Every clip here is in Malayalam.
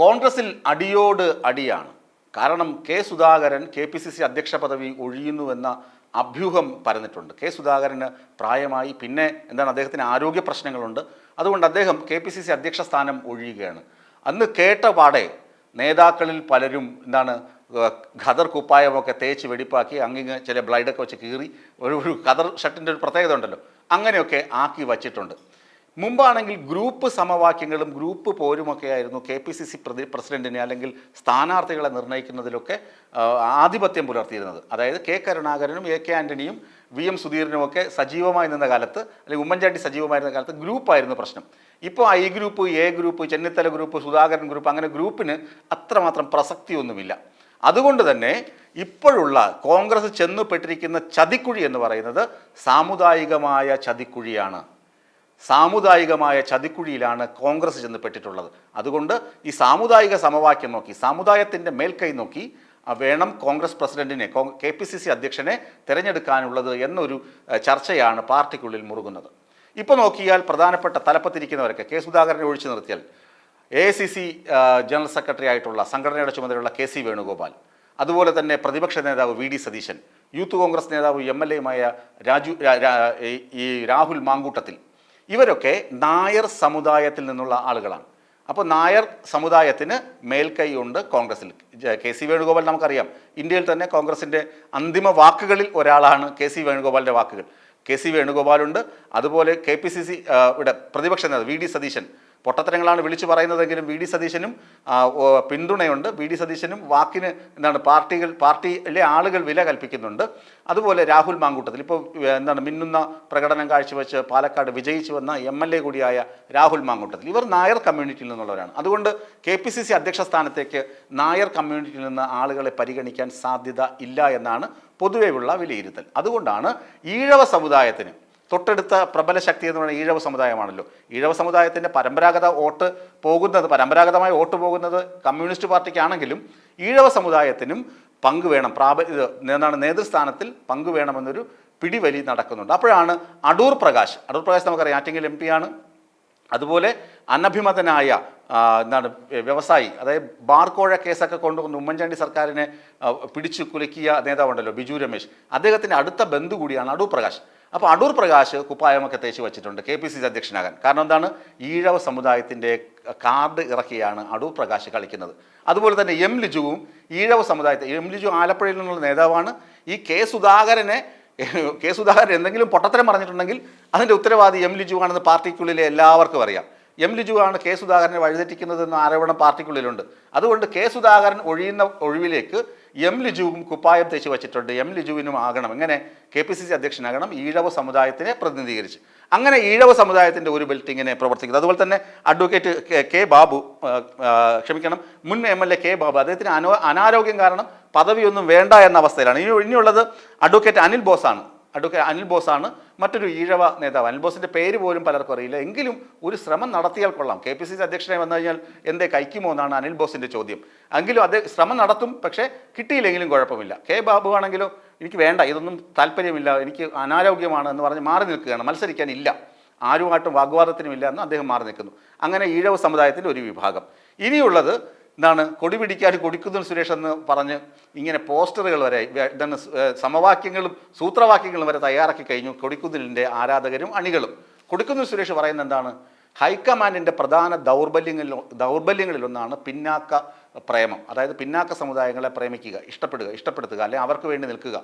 കോൺഗ്രസിൽ അടിയോട് അടിയാണ്. കാരണം K Sudhakaran K P C C അധ്യക്ഷ പദവി ഒഴിയുന്നുവെന്ന അഭ്യൂഹം പരന്നിട്ടുണ്ട്. കെ സുധാകരന് പ്രായമായി പിന്നെ എന്താണ് അദ്ദേഹത്തിന് ആരോഗ്യ പ്രശ്നങ്ങളുണ്ട്. അതുകൊണ്ട് അദ്ദേഹം കെ പി സി സി അധ്യക്ഷ സ്ഥാനം ഒഴിയുകയാണ്. അന്ന് കേട്ട പാടെ നേതാക്കളിൽ പലരും എന്താണ് ഖദർ കുപ്പായമൊക്കെ തേച്ച് വെടിപ്പാക്കി അങ്ങിങ്ങ് ചില ബ്ലൈഡൊക്കെ വെച്ച് കീറി ഒരു ഒരു ഖദർ ഷർട്ടിന്റെ ഒരു പ്രത്യേകത ഉണ്ടല്ലോ അങ്ങനെയൊക്കെ ആക്കി വച്ചിട്ടുണ്ട്. മുമ്പാണെങ്കിൽ ഗ്രൂപ്പ് സമവാക്യങ്ങളും ഗ്രൂപ്പ് പോരുമൊക്കെ ആയിരുന്നു കെ പി സി സി പ്രതി പ്രസിഡന്റിനെ അല്ലെങ്കിൽ സ്ഥാനാർത്ഥികളെ നിർണയിക്കുന്നതിലൊക്കെ ആധിപത്യം പുലർത്തിയിരുന്നത്. അതായത് കെ കരുണാകരനും എ കെ ആന്റണിയും വി എം സുധീരനും ഒക്കെ സജീവമായി നിന്ന കാലത്ത് അല്ലെങ്കിൽ ഉമ്മൻചാണ്ടി സജീവമായിരുന്ന കാലത്ത് ഗ്രൂപ്പായിരുന്നു പ്രശ്നം. ഇപ്പോൾ I group A group Chennithala group Sudhakaran group അങ്ങനെ ഗ്രൂപ്പിന് അത്രമാത്രം പ്രസക്തിയൊന്നുമില്ല. അതുകൊണ്ട് തന്നെ ഇപ്പോഴുള്ള കോൺഗ്രസ് ചെന്നുപെട്ടിരിക്കുന്ന ചതിക്കുഴി എന്ന് പറയുന്നത് സാമുദായികമായ ചതിക്കുഴിയാണ്. സാമുദായികമായ ചതിക്കുഴിയിലാണ് കോൺഗ്രസ് ചെന്ന് പെട്ടിട്ടുള്ളത് അതുകൊണ്ട് ഈ സാമുദായിക സമവാക്യം നോക്കി സമുദായത്തിന്റെ മേൽക്കൈ നോക്കി വേണം കോൺഗ്രസ് പ്രസിഡന്റിനെ കെ പി സി സി അധ്യക്ഷനെ തിരഞ്ഞെടുക്കാനുള്ളത് എന്നൊരു ചർച്ചയാണ് പാർട്ടിക്കുള്ളിൽ മുറുകുന്നത്. ഇപ്പോൾ നോക്കിയാൽ പ്രധാനപ്പെട്ട തലപ്പത്തിരിക്കുന്നവരൊക്കെ കെ സുധാകരനെ ഒഴിച്ചു നിർത്തിയാൽ A C C general secretary ആയിട്ടുള്ള സംഘടനയുടെ ചുമതലയുള്ള കെ സി വേണുഗോപാൽ അതുപോലെ തന്നെ പ്രതിപക്ഷ നേതാവ് V D Satheesan youth Congress നേതാവ് എം എൽ എയുമായ രാജു ഈ രാഹുൽ മാങ്കൂട്ടത്തിൽ ഇവരൊക്കെ നായർ സമുദായത്തിൽ നിന്നുള്ള ആളുകളാണ്. അപ്പോൾ നായർ സമുദായത്തിന് മേൽക്കൈയുണ്ട് കോൺഗ്രസിൽ. കെ സി വേണുഗോപാൽ നമുക്കറിയാം. ഇന്ത്യയിൽ തന്നെ കോൺഗ്രസിന്റെ അന്തിമ വാക്കുകളിൽ ഒരാളാണ് കെ സി വേണുഗോപാലിന്റെ വാക്കുകൾ. കെ സി വേണുഗോപാലുണ്ട്. അതുപോലെ കെ പി സി സി ഇവിടെ പ്രതിപക്ഷ നേതാവ് വി ഡി സതീശൻ. പൊട്ടത്തരങ്ങളാണ് വിളിച്ചു പറയുന്നതെങ്കിലും വി ഡി സതീശനും പിന്തുണയുണ്ട്. വി ഡി സതീശനും വാക്കിന് എന്താണ് പാർട്ടികൾ പാർട്ടിയിലെ ആളുകൾ വില കൽപ്പിക്കുന്നുണ്ട്. അതുപോലെ രാഹുൽ മാങ്കൂട്ടത്തിൽ. ഇപ്പോൾ എന്താണ് മിന്നുന്ന പ്രകടനം കാഴ്ചവെച്ച് പാലക്കാട് വിജയിച്ചു വന്ന എം എൽ എ കൂടിയായ രാഹുൽ മാങ്കൂട്ടത്തിൽ. ഇവർ നായർ കമ്മ്യൂണിറ്റിയിൽ നിന്നുള്ളവരാണ്. അതുകൊണ്ട് കെ പി സി സി അധ്യക്ഷ സ്ഥാനത്തേക്ക് നായർ കമ്മ്യൂണിറ്റിയിൽ നിന്ന് ആളുകളെ പരിഗണിക്കാൻ സാധ്യത ഇല്ല എന്നാണ് പൊതുവെയുള്ള വിലയിരുത്തൽ. അതുകൊണ്ടാണ് ഈഴവ സമുദായത്തിന് തൊട്ടടുത്ത പ്രബല ശക്തി എന്ന് പറയുന്നത് ഈഴവ സമുദായമാണല്ലോ. ഈഴവ സമുദായത്തിന്റെ പരമ്പരാഗത വോട്ട് പോകുന്നത് പരമ്പരാഗതമായി വോട്ട് പോകുന്നത് കമ്മ്യൂണിസ്റ്റ് പാർട്ടിക്കാണെങ്കിലും ഈഴവ സമുദായത്തിനും പങ്ക് വേണം. പ്രാബ ഇത് എന്താണ് നേതൃസ്ഥാനത്തിൽ പങ്ക് വേണമെന്നൊരു പിടിവലി നടക്കുന്നുണ്ട്. അപ്പോഴാണ് അടൂർ പ്രകാശ്. അടൂർ പ്രകാശ് നമുക്കറിയാം ആറ്റിങ്ങൽ എം പിയാണ് അതുപോലെ അനഭിമതനായ എന്താണ് വ്യവസായി അതായത് ബാർക്കോഴ കേസൊക്കെ കൊണ്ടുവന്ന് ഉമ്മൻചാണ്ടി സർക്കാരിനെ പിടിച്ചു കുലക്കിയ നേതാവുണ്ടല്ലോ ബിജു രമേശ്. അദ്ദേഹത്തിന്റെ അടുത്ത ബന്ധു കൂടിയാണ് അടൂർ പ്രകാശ്. അപ്പോൾ അടൂർ പ്രകാശ് കുപ്പായമൊക്കെ തേച്ച് വെച്ചിട്ടുണ്ട് കെ പി സി സി അധ്യക്ഷനാകാൻ. കാരണം എന്താണ്? ഈഴവ സമുദായത്തിന്റെ കാർഡ് ഇറക്കിയാണ് അടൂർ പ്രകാശ് കളിക്കുന്നത്. അതുപോലെ തന്നെ എം ലിജുവും ഈഴവ സമുദായത്തെ എം ലിജു ആലപ്പുഴയിൽ നിന്നുള്ള നേതാവാണ്. ഈ കെ സുധാകരനെ കെ സുധാകരൻ എന്തെങ്കിലും പൊട്ടത്തരം പറഞ്ഞിട്ടുണ്ടെങ്കിൽ അതിന്റെ ഉത്തരവാദി എം ലിജു ആണെന്ന് പാർട്ടിക്കുള്ളിലെ എല്ലാവർക്കും അറിയാം. എം ലിജു ആണ് കെ സുധാകരനെ വഴിതെറ്റിക്കുന്നതെന്ന ആരോപണം പാർട്ടിക്കുള്ളിലുണ്ട്. അതുകൊണ്ട് കെ സുധാകരൻ ഒഴിയുന്ന ഒഴിവിലേക്ക് എം ലിജുവും കുപ്പായം തേച്ച് വെച്ചിട്ടുണ്ട്. എം ലിജുവിനും ആകണം. ഇങ്ങനെ കെ പി സി സി അധ്യക്ഷനാകണം ഈഴവ സമുദായത്തിനെ പ്രതിനിധീകരിച്ച്. അങ്ങനെ ഈഴവ സമുദായത്തിന്റെ ഒരു ബെൽറ്റ് ഇങ്ങനെ പ്രവർത്തിക്കുന്നത്. അതുപോലെ തന്നെ അഡ്വക്കേറ്റ് കെ- ബാബു ക്ഷമിക്കണം മുൻ M L A K Babu. അദ്ദേഹത്തിന് അനോ അനാരോഗ്യം കാരണം പദവിയൊന്നും വേണ്ട എന്ന അവസ്ഥയിലാണ്. ഇനി ഇനിയുള്ളത് അഡ്വക്കേറ്റ് അനിൽ ബോസാണ്. അഡ്വക്കേറ്റ് അനിൽ ബോസാണ് മറ്റൊരു ഈഴവ നേതാവ്. അനിൽ ബോസിന്റെ പേര് പോലും പലർക്കും അറിയില്ല. എങ്കിലും ഒരു ശ്രമം നടത്തിയാൽ കൊള്ളാം. കെ പി സി സി അധ്യക്ഷനായി വന്നു കഴിഞ്ഞാൽ എന്തേ കഴിക്കുമോ എന്നാണ് അനിൽ ബോസിന്റെ ചോദ്യം. എങ്കിലും അത് ശ്രമം നടത്തും പക്ഷേ കിട്ടിയില്ലെങ്കിലും കുഴപ്പമില്ല. കെ ബാബു ആണെങ്കിലും എനിക്ക് വേണ്ട ഇതൊന്നും താല്പര്യമില്ല എനിക്ക് അനാരോഗ്യമാണ് എന്ന് പറഞ്ഞ് മാറി നിൽക്കുകയാണ്. മത്സരിക്കാനില്ല. ആരുമായിട്ടും വാഗ്വാദത്തിനുമില്ല എന്ന് അദ്ദേഹം മാറി നിൽക്കുന്നു. അങ്ങനെ ഈഴവ സമുദായത്തിന്റെ ഒരു വിഭാഗം. ഇനിയുള്ളത് എന്താണ് കൊടി പിടിക്കാൻ കൊടിക്കുന്നിൽ സുരേഷ് എന്ന് പറഞ്ഞ് ഇങ്ങനെ പോസ്റ്ററുകൾ വരെ എന്താണ് സമവാക്യങ്ങളും സൂത്രവാക്യങ്ങളും വരെ തയ്യാറാക്കി കഴിഞ്ഞു കൊടിക്കുന്നിലിന്റെ ആരാധകരും അണികളും. കൊടിക്കുന്നിൽ സുരേഷ് പറയുന്നത് എന്താണ്? ഹൈക്കമാൻഡിന്റെ പ്രധാന ദൗർബല്യങ്ങളിൽ ദൗർബല്യങ്ങളിലൊന്നാണ് പിന്നാക്ക പ്രേമം. അതായത് പിന്നാക്ക സമുദായങ്ങളെ പ്രേമിക്കുക ഇഷ്ടപ്പെടുക ഇഷ്ടപ്പെടുത്തുക അല്ലെങ്കിൽ അവർക്ക് വേണ്ടി നിൽക്കുക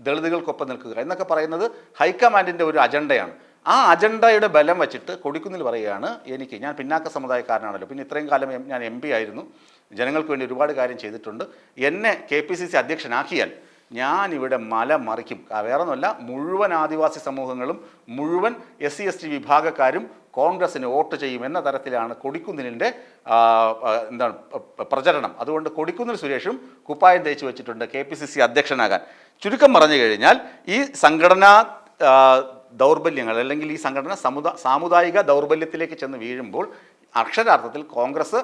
ദളിതുകൾക്കൊപ്പം നിൽക്കുക എന്നൊക്കെ പറയുന്നത് ഹൈക്കമാൻഡിന്റെ ഒരു അജണ്ടയാണ്. ആ അജണ്ടയുടെ ബലം വെച്ചിട്ട് കൊടിക്കുന്നിൽ പറയുകയാണ് എനിക്ക് ഞാൻ പിന്നാക്ക സമുദായക്കാരനാണല്ലോ. പിന്നെ ഇത്രയും കാലം ഞാൻ എം ആയിരുന്നു. ജനങ്ങൾക്ക് വേണ്ടി ഒരുപാട് കാര്യം ചെയ്തിട്ടുണ്ട്. എന്നെ കെ പി സി സി അധ്യക്ഷനാക്കിയാൽ ഞാനിവിടെ മല മറിക്കും. വേറെ ഒന്നുമല്ല മുഴുവൻ ആദിവാസി സമൂഹങ്ങളും മുഴുവൻ എസ് സി എസ് ടി വിഭാഗക്കാരും കോൺഗ്രസ്സിന് വോട്ട് ചെയ്യും എന്ന തരത്തിലാണ് കൊടിക്കുന്നിലിന്റെ എന്താണ് പ്രചരണം. അതുകൊണ്ട് കൊടിക്കുന്നിൽ സുരേഷും കുപ്പായം തേച്ച് വെച്ചിട്ടുണ്ട് കെ പി സി സി അധ്യക്ഷനാകാൻ. ചുരുക്കം പറഞ്ഞു കഴിഞ്ഞാൽ ഈ സംഘടനാ ദൗർബല്യങ്ങൾ അല്ലെങ്കിൽ ഈ സംഘടന സമുദാ സാമുദായിക ദൗർബല്യത്തിലേക്ക് ചെന്ന് വീഴുമ്പോൾ അക്ഷരാർത്ഥത്തിൽ കോൺഗ്രസ്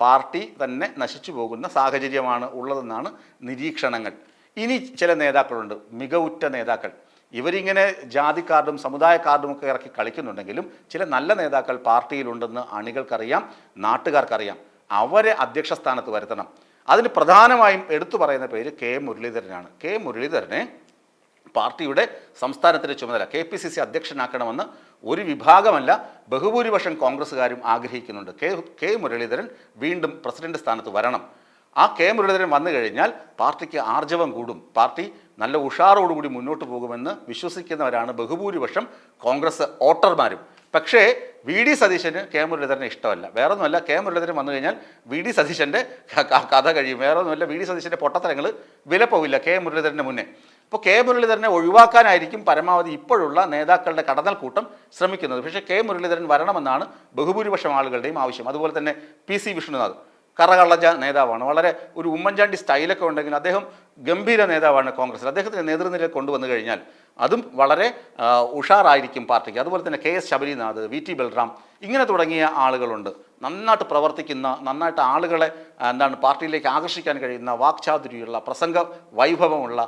പാർട്ടി തന്നെ നശിച്ചു പോകുന്ന സാഹചര്യമാണ് ഉള്ളതെന്നാണ് നിരീക്ഷണങ്ങൾ. ഇനി ചില നേതാക്കളുണ്ട്. മികവുറ്റ നേതാക്കൾ. ഇവരിങ്ങനെ ജാതി കാർഡും സമുദായ കാർഡും ഒക്കെ ഇറക്കി കളിക്കുന്നുണ്ടെങ്കിലും ചില നല്ല നേതാക്കൾ പാർട്ടിയിലുണ്ടെന്ന് അണികൾക്കറിയാം നാട്ടുകാർക്കറിയാം. അവരെ അധ്യക്ഷ സ്ഥാനത്ത് വരുത്തണം. അതിന് പ്രധാനമായും എടുത്തു പറയുന്ന പേര് കെ മുരളീധരനാണ്. കെ മുരളീധരനെ പാർട്ടിയുടെ സംസ്ഥാനത്തിന്റെ ചുമതല കെ പി സി സി അധ്യക്ഷനാക്കണമെന്ന് ഒരു വിഭാഗമല്ല ബഹുഭൂരിപക്ഷം കോൺഗ്രസ്സുകാരും ആഗ്രഹിക്കുന്നുണ്ട്. കെ കെ മുരളീധരൻ വീണ്ടും പ്രസിഡന്റ് സ്ഥാനത്ത് വരണം. ആ കെ മുരളീധരൻ വന്നു കഴിഞ്ഞാൽ പാർട്ടിക്ക് ആർജവം കൂടും. പാർട്ടി നല്ല ഉഷാറോടുകൂടി മുന്നോട്ട് പോകുമെന്ന് വിശ്വസിക്കുന്നവരാണ് ബഹുഭൂരിപക്ഷം കോൺഗ്രസ് വോട്ടർമാരും. പക്ഷേ വി ഡി സതീശന് കെ മുരളീധരനെ ഇഷ്ടമല്ല. വേറെ ഒന്നുമല്ല കെ മുരളീധരൻ വന്നു കഴിഞ്ഞാൽ വി ഡി സതീശന്റെ കഥ കഴിയും. വേറെ ഒന്നുമല്ല വി ഡി സതീശന്റെ പൊട്ടത്തരങ്ങൾ വിലപ്പോവില്ല കെ മുരളീധരന്റെ മുന്നേ. അപ്പോൾ കെ മുരളീധരനെ ഒഴിവാക്കാനായിരിക്കും പരമാവധി ഇപ്പോഴുള്ള നേതാക്കളുടെ കടന്നൽ കൂട്ടം ശ്രമിക്കുന്നത്. പക്ഷേ കെ മുരളീധരൻ വരണമെന്നാണ് ബഹുഭൂരിപക്ഷം ആളുകളുടെയും ആവശ്യം. അതുപോലെ തന്നെ പി സി വിഷ്ണുനാഥ് കറകളജ നേതാവാണ്. വളരെ ഒരു ഉമ്മൻചാണ്ടി സ്റ്റൈലൊക്കെ ഉണ്ടെങ്കിൽ അദ്ദേഹം ഗംഭീര നേതാവാണ് കോൺഗ്രസിൽ. അദ്ദേഹത്തിന്റെ നേതൃനിരയിൽ കൊണ്ടുവന്നു കഴിഞ്ഞാൽ അതും വളരെ ഉഷാറായിരിക്കും പാർട്ടിക്ക്. അതുപോലെ തന്നെ K S Sabarinath V T Balram ഇങ്ങനെ തുടങ്ങിയ ആളുകളുണ്ട്. നന്നായിട്ട് പ്രവർത്തിക്കുന്ന നന്നായിട്ട് ആളുകളെ എന്താണ് പാർട്ടിയിലേക്ക് ആകർഷിക്കാൻ കഴിയുന്ന വാക്ചാതുരിയുള്ള പ്രസംഗ വൈഭവമുള്ള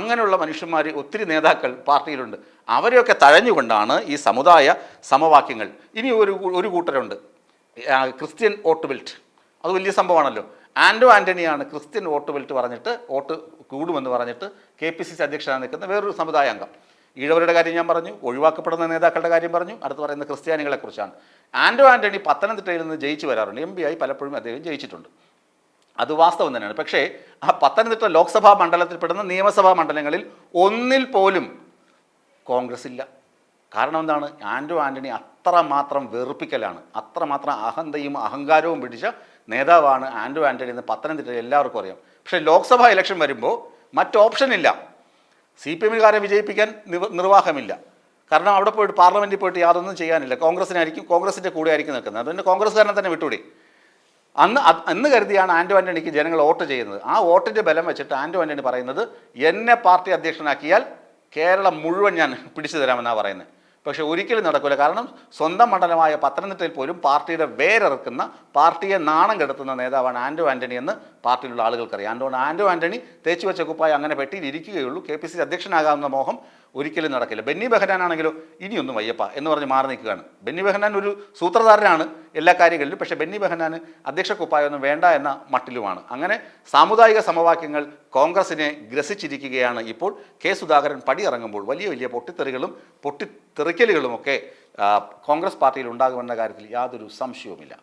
അങ്ങനെയുള്ള മനുഷ്യന്മാർ ഒത്തിരി നേതാക്കൾ പാർട്ടിയിലുണ്ട്. അവരെയൊക്കെ തഴഞ്ഞുകൊണ്ടാണ് ഈ സമുദായ സമവാക്യങ്ങൾ. ഇനി ഒരു ഒരു കൂട്ടരുണ്ട്. ക്രിസ്ത്യൻ വോട്ട് ബെൽറ്റ് അത് വലിയ സംഭവമാണല്ലോ. ആൻഡോ ആന്റണിയാണ് ക്രിസ്ത്യൻ വോട്ട് ബെൽറ്റ് പറഞ്ഞിട്ട് വോട്ട് കൂടുമെന്ന് പറഞ്ഞിട്ട് കെ പി സി സി അധ്യക്ഷനായി നിൽക്കുന്ന വേറൊരു സമുദായ അംഗം. ഈഴവരുടെ കാര്യം ഞാൻ പറഞ്ഞു ഒഴിവാക്കപ്പെടുന്ന നേതാക്കളുടെ കാര്യം പറഞ്ഞു അടുത്ത് പറയുന്ന ക്രിസ്ത്യാനികളെക്കുറിച്ചാണ് ആൻഡോ ആന്റണി പത്തനംതിട്ടയിൽ നിന്ന് ജയിച്ചു വരാറുണ്ട്. എം ആയി പലപ്പോഴും അദ്ദേഹം ജയിച്ചിട്ടുണ്ട്. അത് വാസ്തവം തന്നെയാണ്. പക്ഷേ ആ പത്തനംതിട്ട ലോക്സഭാ മണ്ഡലത്തിൽപ്പെടുന്ന നിയമസഭാ മണ്ഡലങ്ങളിൽ ഒന്നിൽ പോലും കോൺഗ്രസ് ഇല്ല. കാരണം എന്താണ്? ആൻഡോ ആന്റണി അത്രമാത്രം വെറുപ്പിക്കലാണ്. അത്രമാത്രം അഹന്തയും അഹങ്കാരവും പിടിച്ച നേതാവാണ് ആൻഡോ ആന്റണി എന്ന് പത്തനംതിട്ടയിൽ എല്ലാവർക്കും അറിയാം. പക്ഷേ ലോക്സഭാ ഇലക്ഷൻ വരുമ്പോൾ മറ്റ് ഓപ്ഷൻ ഇല്ല. സി പി എമ്മുകാരെ വിജയിപ്പിക്കാൻ നിർ നിർവാഹമില്ല. കാരണം അവിടെ പോയിട്ട് പാർലമെന്റിൽ പോയിട്ട് യാതൊന്നും ചെയ്യാനില്ല. കോൺഗ്രസിനായിരിക്കും കോൺഗ്രസിന്റെ കൂടെ ആയിരിക്കും നിൽക്കുന്നത്. അതുകൊണ്ട് കോൺഗ്രസ് കോൺഗ്രസ്സുകാരനെ തന്നെ വിട്ടുകൂടി അന്ന് അന്ന് കരുതിയാണ് ആൻഡോ ആന്റണിക്ക് ജനങ്ങൾ വോട്ട് ചെയ്യുന്നത്. ആ വോട്ടിന്റെ ബലം വെച്ചിട്ട് ആൻഡോ ആന്റണി പറയുന്നത് എന്നെ പാർട്ടി അധ്യക്ഷനാക്കിയാൽ കേരളം മുഴുവൻ ഞാൻ പിടിച്ചു തരാമെന്നാണ് പറയുന്നത്. പക്ഷേ ഒരിക്കലും നടക്കില്ല കാരണം സ്വന്തം മണ്ഡലമായ പത്തനംതിട്ടയിൽ പോലും പാർട്ടിയുടെ വേരിറക്കുന്ന പാർട്ടിയെ നാണം കെടുത്തുന്ന നേതാവാണ് ആൻഡോ ആന്റണി എന്ന് പാർട്ടിയിലുള്ള ആളുകൾക്കറിയാം. അതുകൊണ്ട് ആൻഡോ ആന്റണി തേച്ചു വെച്ച കുപ്പായി അങ്ങനെ പെട്ടിയിൽ ഇരിക്കുകയുള്ളൂ. കെ പി സി അധ്യക്ഷനാകാവുന്ന മോഹം ഒരിക്കലും നടക്കില്ല. ബെന്നി ബെഹനാനാണെങ്കിലോ ഇനിയൊന്നും വയ്യപ്പ എന്ന് പറഞ്ഞ് മാറി നിൽക്കുകയാണ്. ബെന്നി ബെഹനാൻ ഒരു സൂത്രധാരനാണ് എല്ലാ കാര്യങ്ങളിലും. പക്ഷേ ബെന്നി ബെഹനാൻ അധ്യക്ഷ കുപ്പായൊന്നും വേണ്ട എന്ന മട്ടിലുമാണ്. അങ്ങനെ സാമുദായിക സമവാക്യങ്ങൾ കോൺഗ്രസിനെ ഗ്രസിച്ചിരിക്കുകയാണ് ഇപ്പോൾ കെ സുധാകരൻ പടിയിറങ്ങുമ്പോൾ വലിയ വലിയ പൊട്ടിത്തെറികളും പൊട്ടിത്തെറിക്കലുകളുമൊക്കെ ആ, കോൺഗ്രസ് പാർട്ടിയിൽ ഉണ്ടാകുമെന്ന കാര്യത്തിൽ യാതൊരു സംശയവുമില്ല.